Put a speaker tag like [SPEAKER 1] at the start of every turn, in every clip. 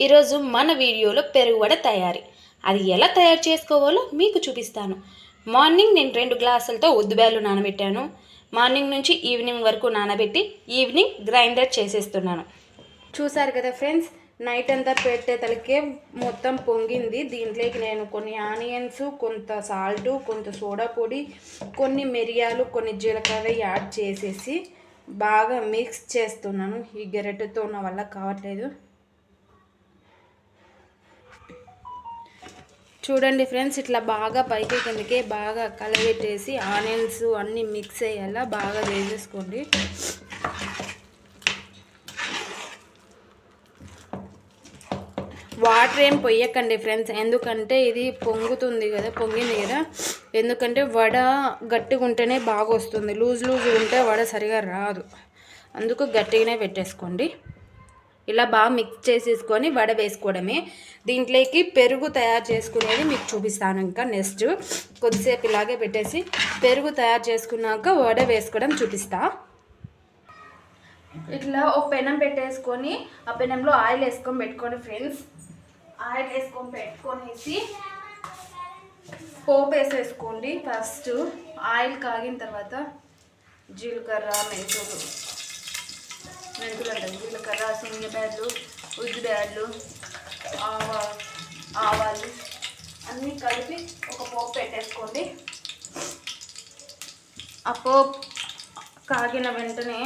[SPEAKER 1] ఈరోజు మన వీడియోలో పెరుగువడ తయారీ. అది ఎలా తయారు చేసుకోవాలో మీకు చూపిస్తాను. మార్నింగ్ నేను రెండు గ్లాసులతో ఉద్దుబేలు నానబెట్టాను. మార్నింగ్ నుంచి ఈవినింగ్ వరకు నానబెట్టి ఈవినింగ్ గ్రైండర్ చేసేస్తున్నాను. చూసారు కదా ఫ్రెండ్స్ నైట్ అంతా పెట్టే తలకే మొత్తం పొంగింది. దీంట్లోకి నేను కొన్ని ఆనియన్స్ కొంత సాల్ట్ కొంత సోడా పొడి కొన్ని మిరియాలు కొన్ని జీలకర్ర యాడ్ చేసేసి బాగా మిక్స్ చేస్తున్నాను. ఈ గెరెటతో నా వల్ల కావట్లేదు. చూడండి ఫ్రెండ్స్ ఇట్లా బాగా పైకి కిందకే బాగా కలబెట్టేసి ఆనియన్స్ అన్నీ మిక్స్ అయ్యేలా బాగా వేసేసుకోండి. వాటర్ ఏం పొయ్యకండి ఫ్రెండ్స్ ఎందుకంటే ఇది పొంగుతుంది కదా పొంగింది కదా. ఎందుకంటే వడ గట్టిగా ఉంటేనే బాగా వస్తుంది లూజ్ లూజ్ ఉంటే వడ సరిగా రాదు. అందుకు గట్టిగానే పెట్టేసుకోండి. ఇలా బాగా మిక్స్ చేసేసుకొని వడ వేసుకోవడమే. దీంట్లోకి పెరుగు తయారు చేసుకునేది మీకు చూపిస్తాను ఇంకా నెక్స్ట్ కొద్దిసేపు ఇలాగే పెట్టేసి పెరుగు తయారు చేసుకున్నాక వడ వేసుకోవడం చూపిస్తా. ఇట్లా ఒక పెనం పెట్టేసుకొని ఆ పెనంలో ఆయిల్ వేసుకొని పెట్టుకోండి ఫ్రెండ్స్ ఆయిల్ వేసుకొని పెట్టుకొనేసి పోపు వేసేసుకోండి. ఫస్ట్ ఆయిల్ కాగిన తర్వాత జీలకర్ర మెంతులు మెంతులు జీలకర్ర శనగబ్యాడ్లు ఉద్దిబ్యాడ్లు ఆవా ఆవాలు అన్నీ కలిపి ఒక పోపు పెట్టేసుకోండి. ఆ పోపు కాగిన వెంటనే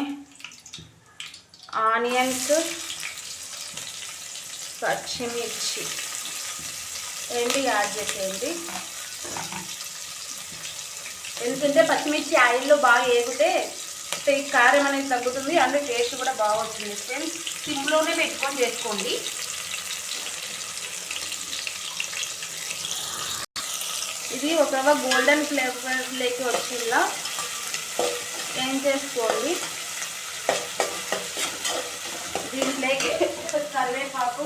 [SPEAKER 1] ఆనియన్స్ పచ్చిమిర్చి రెండు యాడ్ చేసేయండి. ఎందుకంటే పచ్చిమిర్చి ఆయిల్లో బాగా వేగితే కారం అనేది తగ్గుతుంది అందులో టేస్ట్ కూడా బాగా వస్తుంది ఫ్రెండ్స్ సిమ్లోనే పెట్టుకొని చేసుకోండి. ఇది ఒక గోల్డెన్ ఫ్లేవర్లోకి వచ్చిందా ఏం చేసుకోండి? దీంట్లోకి కరివేపాకు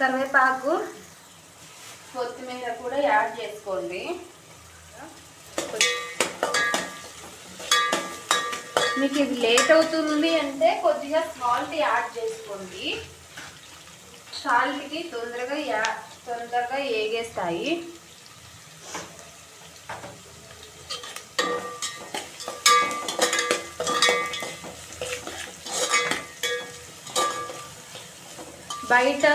[SPEAKER 1] కరివేపాకు కొత్తిమీర కూడా యాడ్ చేసుకోండి. మీకు ఇది లేట్ అవుతుంది అంటే కొద్దిగా సాల్ట్ యాడ్ చేసుకోండి. సాల్ట్కి తొందరగా యా తొందరగా ఏగేస్తాయి. బయట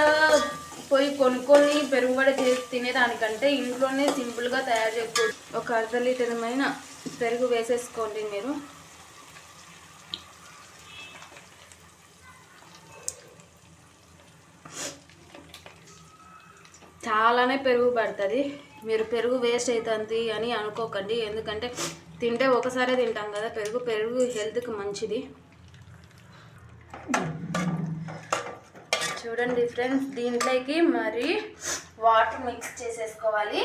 [SPEAKER 1] పోయి కొనుక్కొని పెరుగుబడి చేసి తినేదానికంటే ఇంట్లోనే సింపుల్గా తయారు చేసుకోవచ్చు. ఒక అర్ధ లీటర్మైన పెరుగు వేసేసుకోండి మీరు. చాలానే పెరుగు పడుతుంది. మీరు పెరుగు వేస్ట్ అవుతుంది అని అనుకోకండి. ఎందుకంటే తింటే ఒకసారే తింటాం కదా. పెరుగు పెరుగు హెల్త్కి మంచిది. చూడండి ఫ్రెండ్స్ దీంట్లోకి మరి వాటర్ మిక్స్ చేసేసుకోవాలి.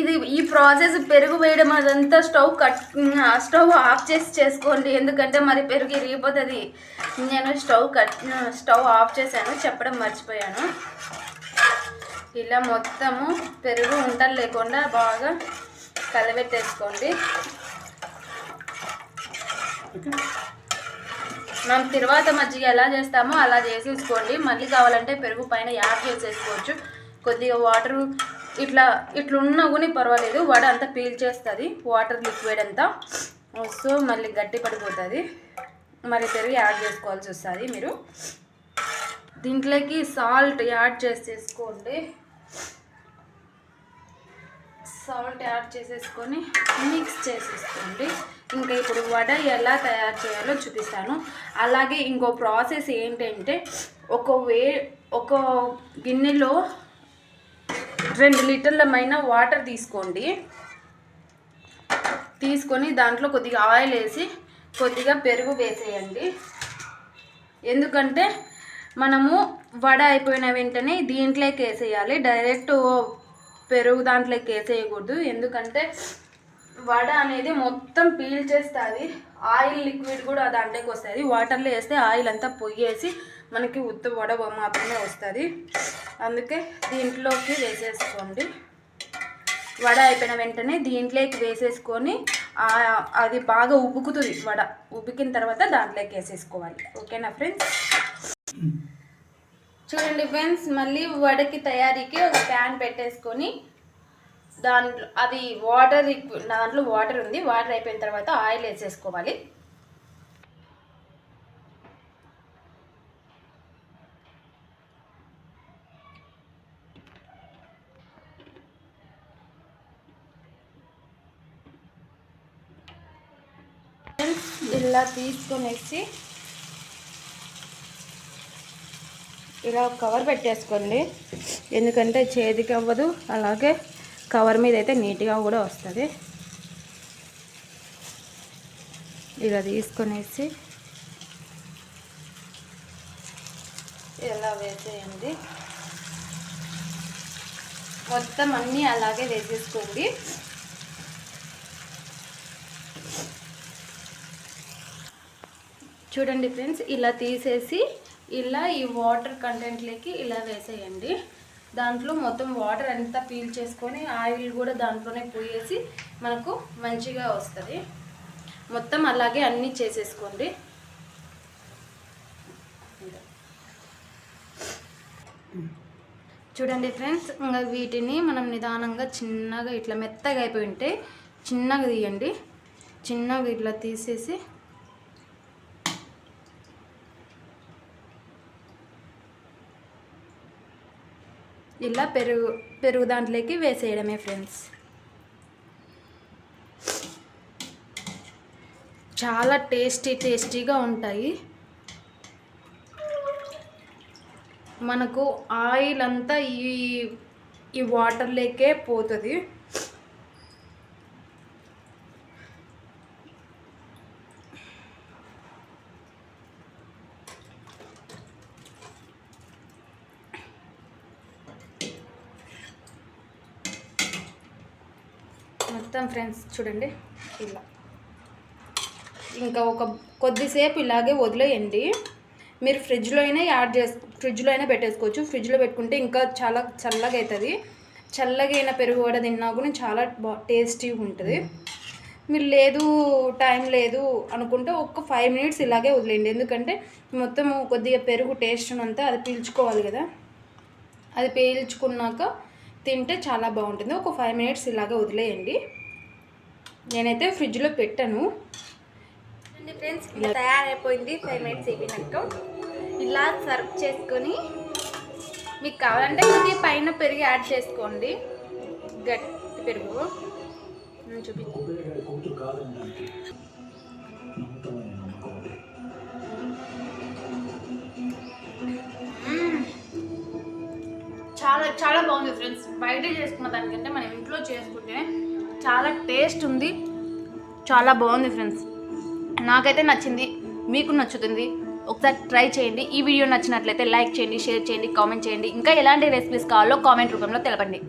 [SPEAKER 1] ఇది ఈ ప్రాసెస్ పెరుగు వేయడం అదంతా స్టవ్ కట్ స్టవ్ ఆఫ్ చేసి చేసుకోండి. ఎందుకంటే మరి పెరుగు ఇరిగిపోతుంది. నేను స్టవ్ కట్ స్టవ్ ఆఫ్ చేశాను. చెప్పడం మర్చిపోయాను. ఇలా మొత్తము పెరుగు ఉంటలు లేకుండా బాగా కలబెట్టేసుకోండి మనం తర్వాత మజ్జిగ ఎలా చేస్తామో అలా చేసేసుకోండి మళ్ళీ కావాలంటే పెరుగు పైన యాడ్ చేసేసుకోవచ్చు. కొద్దిగా వాటర్ ఇట్లా ఇట్లా ఉన్నా కూడా పర్వాలేదు. వడ అంతా పీల్చేస్తుంది వాటర్ లిక్విడ్ అంతా. సో మళ్ళీ గట్టి పడిపోతుంది. మరి పెరుగు యాడ్ చేసుకోవాల్సి వస్తుంది మీరు. దీంట్లోకి సాల్ట్ యాడ్ చేసేసుకోండి. సాల్ట్ యాడ్ చేసేసుకొని మిక్స్ చేసేసుకోండి. ఇంకా ఇప్పుడు వడ ఎలా తయారు చేయాలో చూపిస్తాను. అలాగే ఇంకో ప్రాసెస్ ఏంటంటే ఒక వే ఒక గిన్నెలో రెండు లీటర్లమైన వాటర్ తీసుకోండి. తీసుకొని దాంట్లో కొద్దిగా ఆయిల్ వేసి కొద్దిగా పెరుగు వేసేయండి. ఎందుకంటే మనము వడ అయిపోయిన వెంటనే దీంట్లోకి వేసేయాలి. డైరెక్ట్ పెరుగు దాంట్లోకి వేసేయకూడదు. ఎందుకంటే వడ అనేది మొత్తం పీల్చేస్తుంది ఆయిల్ లిక్విడ్ కూడా దాంట్లోకి వస్తుంది. వాటర్లో వేస్తే ఆయిల్ అంతా పొయ్యేసి మనకి ఉత్త వడ మాత్రమే వస్తుంది. అందుకే దీంట్లోకి వేసేసుకోండి. వడ అయిపోయిన వెంటనే దీంట్లోకి వేసేసుకొని అది బాగా ఉబ్బుకుతుంది వడ. ఉబ్బికిన తర్వాత దాంట్లోకి వేసేసుకోవాలి. ఓకేనా ఫ్రెండ్స్? చూడండి ఫ్రెండ్స్ మళ్ళీ వడకి తయారీకి ఒక ప్యాన్ పెట్టేసుకొని దాంట్లో అది వాటర్ దాంట్లో వాటర్ ఉంది వాటర్ అయిపోయిన తర్వాత ఆయిల్ వేసేసుకోవాలి. ఇలా తీసుకొనేసి ఇలా కవర్ పెట్టేసుకోండి. ఎందుకంటే చేతికి అవ్వదు అలాగే కవర్ మీద అయితే నీట్గా కూడా వస్తుంది. ఇలా తీసుకొనేసి ఇలా వేసేయండి. మొత్తం అన్నీ అలాగే వేసేసుకోండి. చూడండి ఫ్రెండ్స్ ఇలా తీసేసి ఇలా ఈ వాటర్ కంటెంట్లోకి ఇలా వేసేయండి. దాంట్లో మొత్తం వాటర్ అంతా పీల్ చేసుకొని ఆయిల్ కూడా దాంట్లోనే పోయేసి మనకు మంచిగా వస్తుంది. మొత్తం అలాగే అన్నీ చేసేసుకోండి. చూడండి ఫ్రెండ్స్ ఇంకా వీటిని మనం నిదానంగా చిన్నగా ఇట్లా మెత్తగా అయిపోయి ఉంటే చిన్నగా తీయండి. చిన్నగా ఇట్లా తీసేసి ఇలా పెరుగు పెరుగు దాంట్లోకి వేసేయడమే ఫ్రెండ్స్. చాలా టేస్టీ టేస్టీగా ఉంటాయి. మనకు ఆయిల్ అంతా ఈ ఈ వాటర్లోకే పోతుంది. మొత్తం ఫ్రెండ్స్ చూడండి ఇలా. ఇంకా ఒక కొద్దిసేపు ఇలాగే వదిలేయండి. మీరు ఫ్రిడ్జ్లో అయినా యాడ్ చేసు ఫ్రిడ్జ్లో అయినా పెట్టేసుకోవచ్చు. ఫ్రిడ్జ్లో పెట్టుకుంటే ఇంకా చాలా చల్లగా అవుతుంది చల్లగా అయిన పెరుగు కూడా తిన్నా కూడా చాలా బా టేస్టీగా ఉంటుంది. మీరు లేదు టైం లేదు అనుకుంటే ఒక ఫైవ్ మినిట్స్ ఇలాగే వదిలేయండి. ఎందుకంటే మొత్తం కొద్దిగా పెరుగు టేస్ట్ అంతా అది పీల్చుకోవాలి కదా. అది పీల్చుకున్నాక తింటే చాలా బాగుంటుంది. ఒక ఫైవ్ మినిట్స్ ఇలాగ వదిలేయండి. నేనైతే ఫ్రిడ్జ్లో పెట్టాను. ఫ్రెండ్స్ ఇలా తయారైపోయింది. ఫైవ్ మినిట్స్ అయిపోయినాక ఇలా సర్వ్ చేసుకొని మీకు కావాలంటే కొద్దిగా పైన పెరుగు యాడ్ చేసుకోండి. గట్టి పెరుగు. నేను చూపించు చాలా బాగుంది ఫ్రెండ్స్. బయట చేసుకున్న దానికంటే మనం ఇంట్లో చేసుకుంటే చాలా టేస్ట్ ఉంది. చాలా బాగుంది ఫ్రెండ్స్. నాకైతే నచ్చింది. మీకు నచ్చుతుంది. ఒకసారి ట్రై చేయండి. ఈ వీడియో నచ్చినట్లయితే లైక్ చేయండి షేర్ చేయండి కామెంట్ చేయండి. ఇంకా ఎలాంటి రెసిపీస్ కావాలో కామెంట్ రూపంలో తెలపండి.